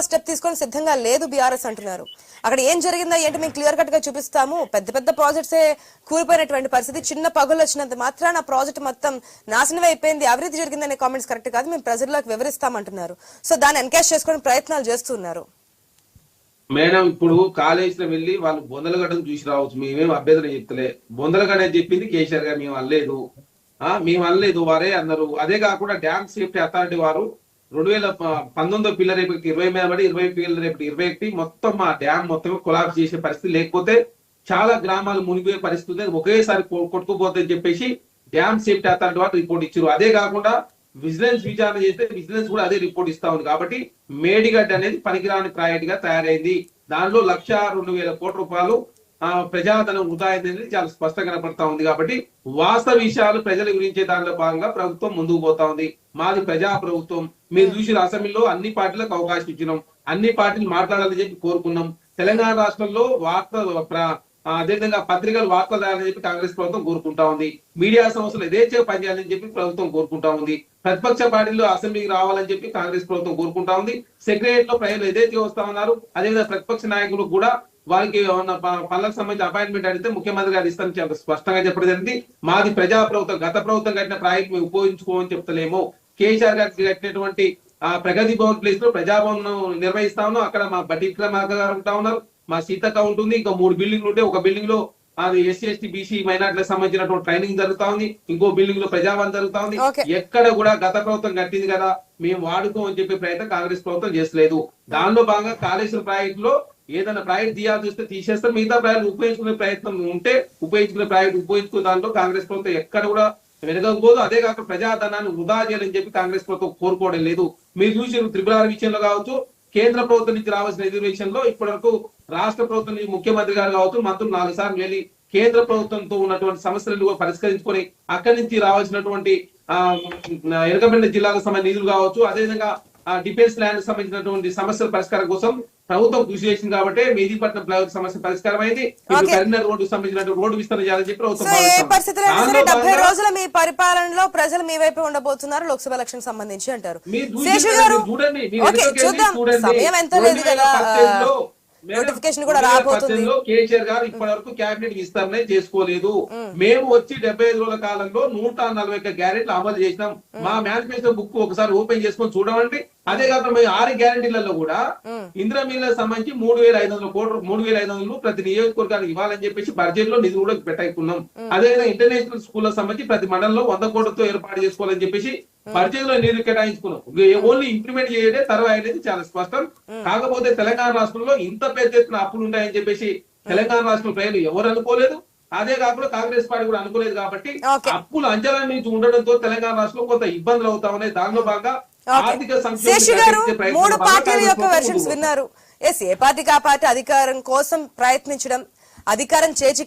ఆ స్టెప్ తీసుకొని సిద్ధంగా లేదు బీఆర్ఎస్ అంటున్నారు. అక్కడ ఏం జరిగిందా ఏంటి మేము క్లియర్ కట్గా చూపిస్తాము. పెద్ద పెద్ద ప్రాజెక్ట్సే కూలిపోయినటువంటి పరిస్థితి. చిన్న పగులు వచ్చినంత మాత్రాన ప్రాజెక్ట్ మొత్తం నాశనం అయిపోయింది. అభివృద్ధి జరిగిందనే కామెంట్స్ కరెక్ట్ కాదు. మేము ప్రజల్లోకి వివరిస్తామంటున్నారు. సో దాన్ని ఎన్కేజ్ చేసుకుని ప్రయత్నాలు చేస్తున్నారు. మేడం ఇప్పుడు కాలేజీలో వెళ్ళి వాళ్ళు బొందలగడ్డను చూసి రావచ్చు. మేమేం అభ్యర్థన చెప్తలే. బొందలగడ్డ చెప్పింది కేసీఆర్ గారు. మేము అనలేదు. ఆ మేము అనలేదు. వారే అన్నారు. అదే కాకుండా డ్యామ్ సేఫ్టీ అథారిటీ వారు రెండు వేల పంతొమ్మిదో పిల్లర్ రేపటి ఇరవై మీద పడి ఇరవై పిల్లర్ రేపటి ఇరవై ఒకటి. మొత్తం మా డ్యామ్ మొత్తం కొలాబ్స్ చేసే పరిస్థితి లేకపోతే చాలా గ్రామాలు మునిగిపోయే పరిస్థితి ఉంది. ఒకేసారి కొ- కొట్టుకుపోతుందని చెప్పేసి డ్యామ్ సేఫ్టీ అథారిటీ వారు రిపోర్ట్ ఇచ్చారు. అదే కాకుండా విజిలెన్స్ విచారణ చేస్తే విజిలెన్స్ కూడా అదే రిపోర్ట్ ఇస్తా ఉంది కాబట్టి మేడిగడ్డ అనేది పనికిరాని ప్రాజెక్ట్గా తయారైంది. దానిలో లక్ష రెండు వేల కోట్ల రూపాయలు ప్రజాధనం వృధా అనేది చాలా స్పష్టంగా కనపడతా ఉంది కాబట్టి వాస్తవ విషయాలు ప్రజల గురించే దానిలో భాగంగా ప్రభుత్వం ముందుకు పోతా ఉంది. మాది ప్రజా ప్రభుత్వం మీరు చూసిన అసెంబ్లీలో అన్ని పార్టీలకు అవకాశం ఇచ్చినాం. అన్ని పార్టీలు మాట్లాడాలని చెప్పి కోరుకున్నాం. తెలంగాణ రాష్ట్రంలో వార్త అదేవిధంగా పత్రికలు వార్తలు రాయాలని చెప్పి కాంగ్రెస్ ప్రభుత్వం కోరుకుంటా ఉంది. మీడియా సంస్థలు యథేచ్ఛగా పనిచేయాలని చెప్పి ప్రభుత్వం కోరుకుంటా ఉంది. ప్రతిపక్ష పార్టీలు అసెంబ్లీకి రావాలని చెప్పి కాంగ్రెస్ ప్రభుత్వం కోరుకుంటా ఉంది. సెక్రటరియట్లో ప్రజలు యథేచ్ఛగా వస్తా ఉన్నారు. అదేవిధంగా ప్రతిపక్ష నాయకులు కూడా వారికి ఏమన్నా పనులకు సంబంధించిన అపాయింట్మెంట్ అడిగితే ముఖ్యమంత్రి గారు ఇస్తారని చాలా స్పష్టంగా చెప్పడం జరిగింది. మాది ప్రజా ప్రభుత్వం గత ప్రభుత్వం కట్టిన ప్రాజెక్ట్ మేము ఉపయోగించుకోమని చెప్తలేము. కేసీఆర్ గారికి కట్టినటువంటి ఆ ప్రగతి భవన్ ప్లేస్లో ప్రజాభవన్ నిర్వహిస్తా ఉన్నాం. అక్కడ మా బడ్డీ విక్రమార్క గారు ఉంటా ఉన్నారు. మా సీతక్క ఉంటుంది. ఇంకా మూడు బిల్డింగ్లు ఉంటే ఒక బిల్డింగ్లో అది ఎస్సీ ఎస్టీ బీసీ మైనార్టీలకు సంబంధించినటువంటి ట్రైనింగ్ జరుగుతా ఉంది. ఇంకో బిల్డింగ్లో ప్రజాభవన్ జరుగుతా ఉంది. ఎక్కడ కూడా గత ప్రభుత్వం కట్టింది కదా మేము వాడుకోమని చెప్పే ప్రయత్నం కాంగ్రెస్ ప్రభుత్వం చేస్తలేదు. దానిలో భాగంగా కాళేశ్వరం ప్రాజెక్ట్లో ఏదైనా ప్రాజెక్ట్ తీయాల్సి వస్తే తీసేస్తారు మిగతా ప్రాజెక్ట్ ఉపయోగించుకునే ప్రయత్నం ఉంటే ఉపయోగించుకునే ప్రాజెక్ట్ ఉపయోగించుకునే దాంట్లో కాంగ్రెస్ ప్రభుత్వం ఎక్కడ కూడా వెనకపోదు అదే కాక ప్రజాధనాన్ని వృధా చేయాలని చెప్పి కాంగ్రెస్ ప్రభుత్వం కోరుకోవడం లేదు. మీరు చూసిన త్రిపుర విషయంలో కావచ్చు కేంద్ర ప్రభుత్వం నుంచి రావాల్సిన నిధుల విషయంలో ఇప్పటి వరకు రాష్ట్ర ప్రభుత్వం నుంచి ముఖ్యమంత్రి గారు కావచ్చు మంత్రులు నాలుగు సార్లు వెళ్ళి కేంద్ర ప్రభుత్వంతో ఉన్నటువంటి సమస్యలను పరిష్కరించుకొని అక్కడి నుంచి రావాల్సినటువంటి ఆ ఎనకబడిన జిల్లాలకు సంబంధించిన నిధులు కావచ్చు అదేవిధంగా డిఫెన్స్ ల్యాండ్ సంబంధించినటువంటి సమస్యల పరిష్కారం కోసం ప్రభుత్వం కృషి చేసింది కాబట్టి మెహదీపట్నం ఫ్లైఓవర్ సమస్య పరిష్కారం అయింది. కరీంనగర్ రోడ్డు సంబంధించిన రోడ్డు విస్తరణ చేయాలని చెప్పి ప్రభుత్వం డెబ్బై రోజుల మీ పరిపాలనలో ప్రజలు మీ వైపే ఉండబోతున్నారు లోక్సభ ఎలక్షన్ సంబంధించి అంటారు. చూడండి, చూద్దాం. చూడండి. సమయం ఎంత లేదు కదా 2018 లో మేడం, నోటిఫికేషన్ కూడా 2018 రాబోతుంది. కేసీఆర్ గారు ఇప్పటి వరకు కేబినెట్ విస్తరణ చేసుకోలేదు. మేము. వచ్చి డెబ్బై ఐదు రోజుల కాలంలో నూట నలభై ఒక్క గ్యారెంటీలు అమలు చేసినాం. మా మేనిఫెస్టో బుక్ ఒకసారి ఓపెన్ చేసుకొని చూడమండి. అదే కాకుండా మేము ఆరు గ్యారెంటీలలో కూడా ఇందిరా మిల్లకు సంబంధించి మూడు వేల ఐదు వందల కోట్లు మూడు వేల ఐదు వందలు ప్రతి నియోజకవర్గానికి ఇవ్వాలని చెప్పేసి బడ్జెట్లో నిధులు కూడా పెట్టాకున్నాం అదేవిధంగా ఇంటర్నేషనల్ స్కూల్ సంబంధించి ప్రతి మండలంలో వంద కోట్లతో ఏర్పాటు చేసుకోవాలని చెప్పేసి బడ్జెట్లో నిధులు కేటాయించుకున్నాం. ఓన్లీ ఇంప్లిమెంట్ చేయడే తర్వాత అనేది చాలా స్పష్టం. కాకపోతే తెలంగాణ రాష్ట్రంలో ఇంత పెద్ద ఎత్తున అప్పులు ఉంటాయని చెప్పేసి తెలంగాణ రాష్ట్రం ప్రజలు ఎవరు అనుకోలేదు. అదే కాకుండా కాంగ్రెస్ పార్టీ కూడా అనుకోలేదు కాబట్టి. అప్పులు అంచనా నుంచి ఉండడంతో తెలంగాణ రాష్ట్రంలో కొంత ఇబ్బందులు అవుతా ఉన్నాయి. దానిలో భాగంగా. ఆర్థిక సంక్షేమం మూడు పార్టీల యొక్క వెర్షన్స్ విన్నారు. ఎస్ ఏ పార్టీకి ఆ పార్టీ అధికారం కోసం ప్రయత్నించడం అధికారం చేచి